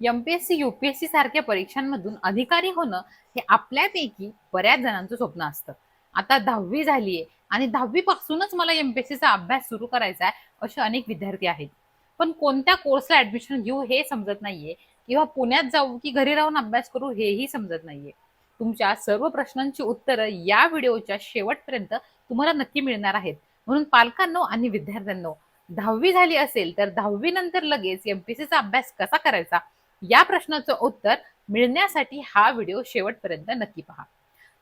MPSC C सारख्या परीक्षांमधून अधिकारी होणं हे आपल्यापैकी बऱ्याच जणांचं स्वप्न असतं. आता दहावी झालीये आणि दहावी पासूनच मला सीचा अभ्यास सुरू करायचा आहे असे अनेक विद्यार्थी आहेत. पण कोणत्या कोर्सला ऍडमिशन घेऊ हे समजत नाहीये किंवा पुण्यात जाऊ की घरी राहून अभ्यास करू हेही समजत नाहीये. तुमच्या सर्व प्रश्नांची उत्तरं या व्हिडिओच्या शेवटपर्यंत तुम्हाला नक्की मिळणार आहेत. म्हणून पालकांनो आणि विद्यार्थ्यांनो दहावी झाली असेल तर दहावी नंतर लगेच एमपीएससीचा अभ्यास कसा करायचा? या प्रश्नाचं उत्तर मिळण्यासाठी हा व्हिडिओ शेवटपर्यंत नक्की पहा.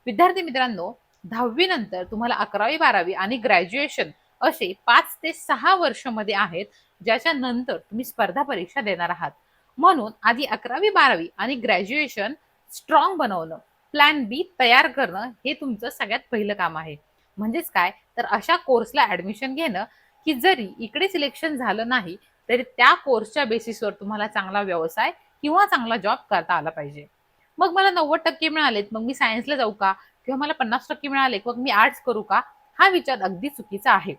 विद्यार्थी मित्रांनो दहावी नंतर तुम्हाला अकरावी बारावी आणि ग्रॅज्युएशन असे पाच ते सहा वर्षमध्ये आहेत ज्याच्या नंतर तुम्ही स्पर्धा परीक्षा देणार आहात. म्हणून आधी अकरावी बारावी आणि ग्रॅज्युएशन स्ट्रॉंग बनवणं प्लॅन बी तयार करणं हे तुमचं सगळ्यात पहिलं काम आहे. म्हणजेच काय? तर अशा कोर्सला ऍडमिशन घेणं की जरी इकडे सिलेक्शन झालं नाही तरी त्या कोर्सच्या बेसिसवर तुम्हाला चांगला व्यवसाय किंवा चांगला जॉब करता आला पाहिजे. मग मला नव्वद टक्के मिळालेत मग मी सायन्सला जाऊ का? किंवा मला पन्नास टक्के मिळाले मग मी आर्ट्स करू का? हा विचार अगदी चुकीचा आहे.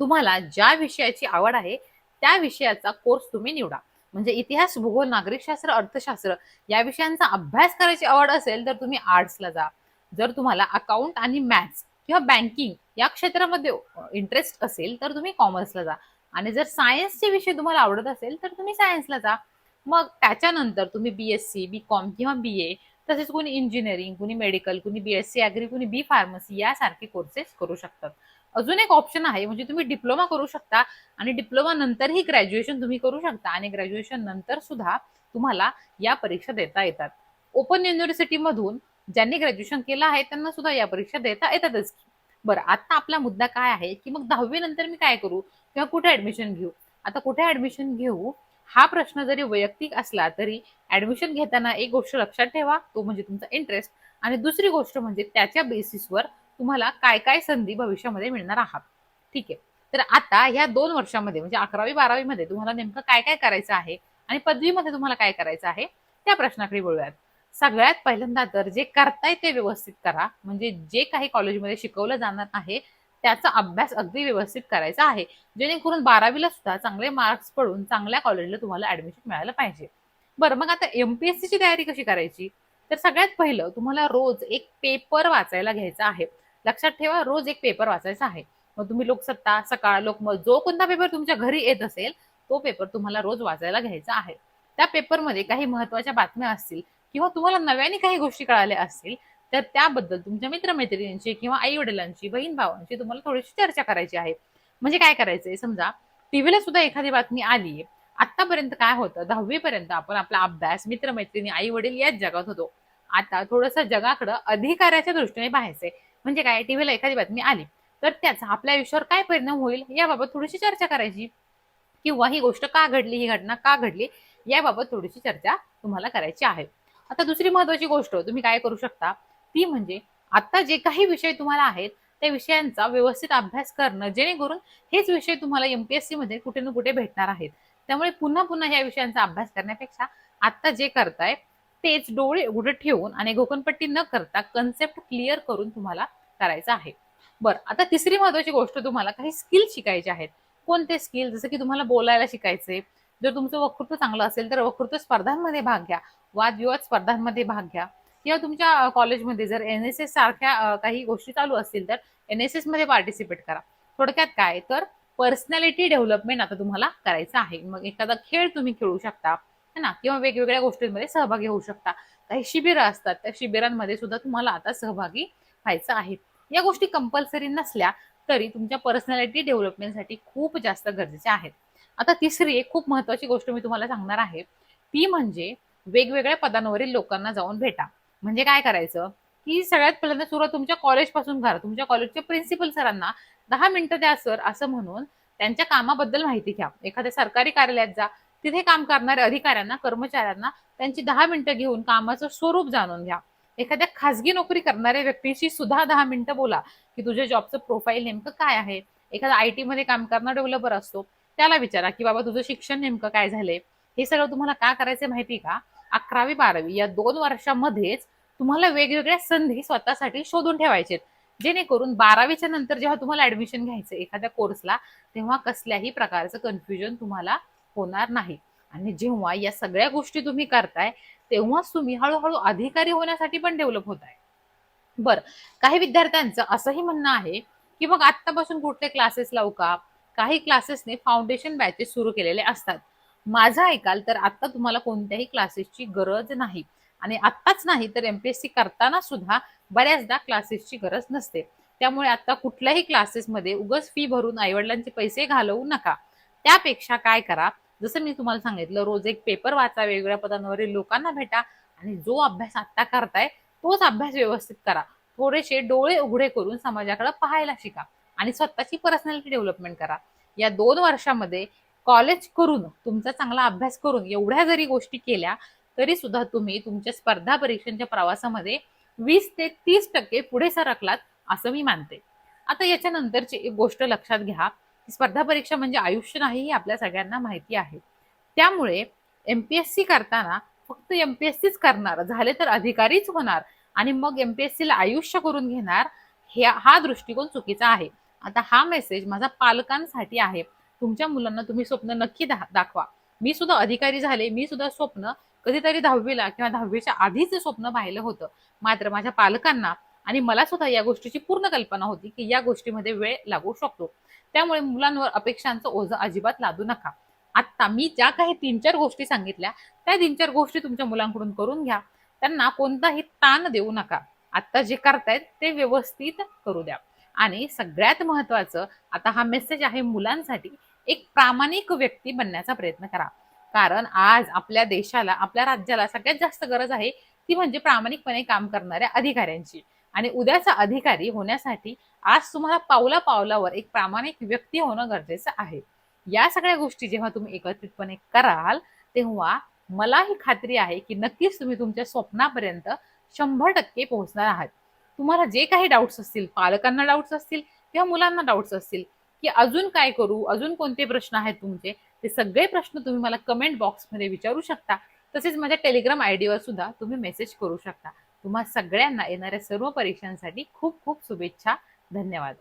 तुम्हाला ज्या विषयाची आवड आहे त्या विषयाचा कोर्स तुम्ही निवडा. म्हणजे इतिहास भूगोल नागरिकशास्त्र अर्थशास्त्र या विषयांचा अभ्यास करायची आवड असेल तर तुम्ही आर्ट्सला जा. जर तुम्हाला अकाउंट आणि मॅथ्स किंवा बँकिंग या क्षेत्रामध्ये इंटरेस्ट असेल तर तुम्ही कॉमर्सला जा. आणि जर सायन्सचे विषय तुम्हाला आवडत असेल तर तुम्ही सायन्सला जा. मग त्याच्यानंतर तुम्ही B S C B com किंवा बी ए तसेच कोणी इंजिनिअरिंग कुणी मेडिकल कुणी बी एस सी कुणी बी फार्मसी यासारखे कोर्सेस करू शकतात. अजून एक ऑप्शन आहे म्हणजे तुम्ही डिप्लोमा करू शकता आणि डिप्लोमा नंतरही ग्रॅज्युएशन तुम्ही करू शकता आणि ग्रॅज्युएशन नंतर सुद्धा तुम्हाला या परीक्षा देता येतात. ओपन युनिव्हर्सिटीमधून ज्यांनी ग्रॅज्युएशन केलं आहे त्यांना सुद्धा या परीक्षा देता येतातच बरं आता आपला मुद्दा काय आहे की मग दहावी नंतर मी काय करू? किंवा कुठे ऍडमिशन घेऊ? आता कुठे ऍडमिशन घेऊ? हा प्रश्न जरी वैयक्तिक असला तरी ऍडमिशन घेताना एक गोष्ट लक्षात ठेवा तो म्हणजे तुमचा इंटरेस्ट आणि दुसरी गोष्ट म्हणजे त्याच्या बेसिसवर तुम्हाला काय काय संधी भविष्यामध्ये मिळणार आहात. ठीक आहे? तर आता ह्या दोन वर्षामध्ये म्हणजे अकरावी बारावी मध्ये तुम्हाला नेमकं काय काय करायचं आहे आणि पदवीमध्ये तुम्हाला काय करायचं आहे त्या प्रश्नाकडे बोलूयात सगळ्यात पहिल्यांदा तर जे करताय ते व्यवस्थित करा. म्हणजे जे काही कॉलेजमध्ये शिकवलं जाणार आहे त्याचा अभ्यास अगदी व्यवस्थित करायचा आहे. जेणेकरून बारावीला सुद्धा चांगले मार्क्स पडून चांगल्या कॉलेजला तुम्हाला ऍडमिशन मिळायला पाहिजे. बरं मग आता एमपीएससी ची तयारी कशी करायची? तर सगळ्यात पहिलं तुम्हाला रोज एक पेपर वाचायला घ्यायचा आहे. लक्षात ठेवा रोज एक पेपर वाचायचा आहे. मग तुम्ही लोकसत्ता सकाळ लोकमत जो कोणता पेपर तुमच्या घरी येत असेल तो पेपर तुम्हाला रोज वाचायला घ्यायचा आहे. त्या पेपरमध्ये काही महत्त्वाच्या बातम्या असतील किंवा तुम्हाला नव्याने काही गोष्टी कळाल्या असतील तर त्याबद्दल तुमच्या मित्रमैत्रिणींची किंवा आई वडिलांची बहीण भावांची तुम्हाला थोडीशी चर्चा करायची आहे. म्हणजे काय करायचंय? समजा टीव्हीला सुद्धा एखादी बातमी आली आतापर्यंत काय होतं? दहावीपर्यंत आपण आपला अभ्यास मित्रमैत्रिणी आई वडील याच जगात होतो. आता थोडंसं जगाकडं अधिकाऱ्याच्या दृष्टीने पाहायचंय. म्हणजे काय? टीव्हीला एखादी बातमी आली. तर त्याचा आपल्या आयुष्यावर काय परिणाम होईल? याबाबत थोडीशी चर्चा करायची. किंवा ही गोष्ट का घडली? ही घटना का घडली? याबाबत थोडीशी चर्चा तुम्हाला करायची आहे. आता दुसरी महत्वाची गोष्ट तुम्ही काय करू शकता? ती म्हणजे आता जे काही विषय तुम्हाला आहेत त्या विषयांचा व्यवस्थित अभ्यास करणं जेणेकरून हेच विषय तुम्हाला एमपीएससी मध्ये कुठे ना कुठे भेटणार आहेत. त्यामुळे पुन्हा पुन्हा या विषयांचा अभ्यास करण्यापेक्षा आता जे करताय तेच डोळे उघडे ठेवून आणि घोकणपट्टी न करता कन्सेप्ट क्लिअर करून तुम्हाला करायचं आहे. बरं आता तिसरी महत्वाची गोष्ट तुम्हाला काही स्किल शिकायचे आहेत. कोणते स्किल जसं की तुम्हाला बोलायला शिकायचे जर तुमचं वक्तृत्व चांगलं असेल तर वक्तृत्व स्पर्धांमध्ये भाग घ्या. वादविवाद स्पर्धांमध्ये भाग घ्या. किंवा तुमच्या कॉलेजमध्ये जर एन एस एस सारख्या काही गोष्टी चालू असतील तर एन एस एसमध्ये पार्टिसिपेट करा. थोडक्यात काय? तर पर्सनॅलिटी डेव्हलपमेंट आता तुम्हाला करायचं आहे. मग एखादा खेळ तुम्ही खेळू शकता है ना? किंवा वेगवेगळ्या गोष्टींमध्ये सहभागी होऊ शकता. काही शिबिरं असतात त्या शिबिरांमध्ये सुद्धा तुम्हाला आता सहभागी व्हायचं आहे. या गोष्टी कंपल्सरी नसल्या तरी तुमच्या पर्सनॅलिटी डेव्हलपमेंटसाठी खूप जास्त गरजेच्या आहेत. आता तिसरी एक खूप महत्वाची गोष्ट मी तुम्हाला सांगणार आहे. ती म्हणजे वेगवेगळ्या पदांवरील लोकांना जाऊन भेटा. म्हणजे काय करायचं? की सगळ्यात पहिल्यांदा सुरुवात तुमच्या कॉलेजपासून करा. तुमच्या कॉलेजच्या प्रिन्सिपल सरांना दहा मिनिटं द्या सर असं म्हणून त्यांच्या कामाबद्दल माहिती घ्या. एखाद्या सरकारी कार्यालयात जा. तिथे काम करणाऱ्या अधिकाऱ्यांना कर्मचाऱ्यांना त्यांची दहा मिनिटं घेऊन कामाचं स्वरूप जाणून घ्या. एखाद्या खासगी नोकरी करणाऱ्या व्यक्तीशी सुद्धा दहा मिनिटं बोला की तुझ्या जॉबचं प्रोफाईल नेमकं काय आहे? एखादा आय टी मध्ये काम करणारा डेव्हलपर असतो त्याला विचारा की बाबा तुझं शिक्षण नेमकं काय झालंय? हे सगळं तुम्हाला का करायचं माहिती का? अकरावी बारावी या दोन वर्षामध्येच तुम्हाला वेगवेगळ्या संधी स्वतःसाठी शोधून ठेवायचे जेणेकरून बारावीच्या नंतर जेव्हा तुम्हाला ऍडमिशन घ्यायचं एखाद्या कोर्सला तेव्हा कसल्याही प्रकारचं कन्फ्युजन तुम्हाला होणार नाही. आणि जेव्हा या सगळ्या गोष्टी तुम्ही करताय तेव्हाच तुम्ही हळूहळू अधिकारी होण्यासाठी पण डेव्हलप होत आहे बरं काही विद्यार्थ्यांचं असंही म्हणणं आहे की मग आत्तापासून कुठले क्लासेस लावू का? काही क्लासेसने फाउंडेशन बॅचेस सुरू केलेले असतात. माझं ऐकाल तर आता तुम्हाला कोणत्याही क्लासेसची गरज नाही. आणि आत्ताच नाही तर एमपीएससी करताना सुद्धा बऱ्याचदा क्लासेसची गरज नसते. त्यामुळे आता कुठल्याही क्लासेसमध्ये उगच फी भरून आईवडिलांचे पैसे घालवू नका. त्यापेक्षा काय करा जसं मी तुम्हाला सांगितलं रोज एक पेपर वाचा वेगवेगळ्या पदांवरील लोकांना भेटा आणि जो अभ्यास आत्ता करताय तोच अभ्यास व्यवस्थित करा. थोडेसे डोळे उघडे करून समाजाकडे पाहायला शिका आणि स्वतःची पर्सनॅलिटी डेव्हलपमेंट करा. या दोन वर्षामध्ये कॉलेज करून तुमचा चांगला अभ्यास करून एवढ्या जरी गोष्टी केल्या तरी सुद्धा तुम्ही तुमच्या स्पर्धा परीक्षांच्या प्रवासामध्ये वीस ते तीस टक्के पुढे सरकलात असं मी मानते. आता याच्यानंतरची एक गोष्ट लक्षात घ्या स्पर्धा परीक्षा म्हणजे आयुष्य नाही हे आपल्या सगळ्यांना माहिती आहे. त्यामुळे एमपीएससी करताना फक्त एमपीएससीच करणार झाले तर अधिकारीच होणार आणि मग एमपीएससी ला आयुष्य करून घेणार हे हा दृष्टिकोन चुकीचा आहे. आता हा मेसेज माझा पालकांसाठी आहे. तुमच्या मुलांना तुम्ही स्वप्न नक्की दाखवा. मी सुद्धा अधिकारी झाले मी सुद्धा स्वप्न कधीतरी दहावीला किंवा दहावीच्या आधीच स्वप्न पाहिलं होतं. मात्र माझ्या पालकांना आणि मला सुद्धा या गोष्टीची पूर्ण कल्पना होती की या गोष्टीमध्ये वेळ लागू शकतो. त्यामुळे मुलांवर अपेक्षांचं ओझं अजिबात लादू नका. आत्ता मी ज्या काही तीन चार गोष्टी सांगितल्या त्या तीन चार गोष्टी तुमच्या मुलांकडून करून घ्या. त्यांना कोणताही ताण देऊ नका. आत्ता जे करतायत ते व्यवस्थित करू द्या. आणि सगळ्यात महत्वाचं आता हा मेसेज आहे मुलांसाठी एक प्रामाणिक व्यक्ती बनण्याचा प्रयत्न करा. कारण आज आपल्या देशाला आपल्या राज्याला सगळ्यात जास्त गरज आहे ती म्हणजे प्रामाणिकपणे काम करणाऱ्या अधिकाऱ्यांची. आणि उद्याचा अधिकारी होण्यासाठी आज तुम्हाला पावला पावलावर एक प्रामाणिक व्यक्ती होणं गरजेचं आहे. या सगळ्या गोष्टी जेव्हा तुम्ही एकत्रितपणे कराल तेव्हा मला ही खात्री आहे की नक्कीच तुम्ही तुमच्या स्वप्नापर्यंत शंभर टक्के पोहोचणार आहात. तुम्हाला जे काही डाऊट्स असतील पालकांना डाऊट्स असतील किंवा मुलांना डाऊट्स असतील की अजून काय करू? अजून कोणते प्रश्न आहेत तुमचे? ते सगळे प्रश्न तुम्ही मला कमेंट बॉक्समध्ये विचारू शकता. तसेच माझ्या टेलिग्राम आय डीवर सुद्धा तुम्ही मेसेज करू शकता. तुम्हा सगळ्यांना येणाऱ्या सर्व परीक्षांसाठी खूप खूप शुभेच्छा. धन्यवाद.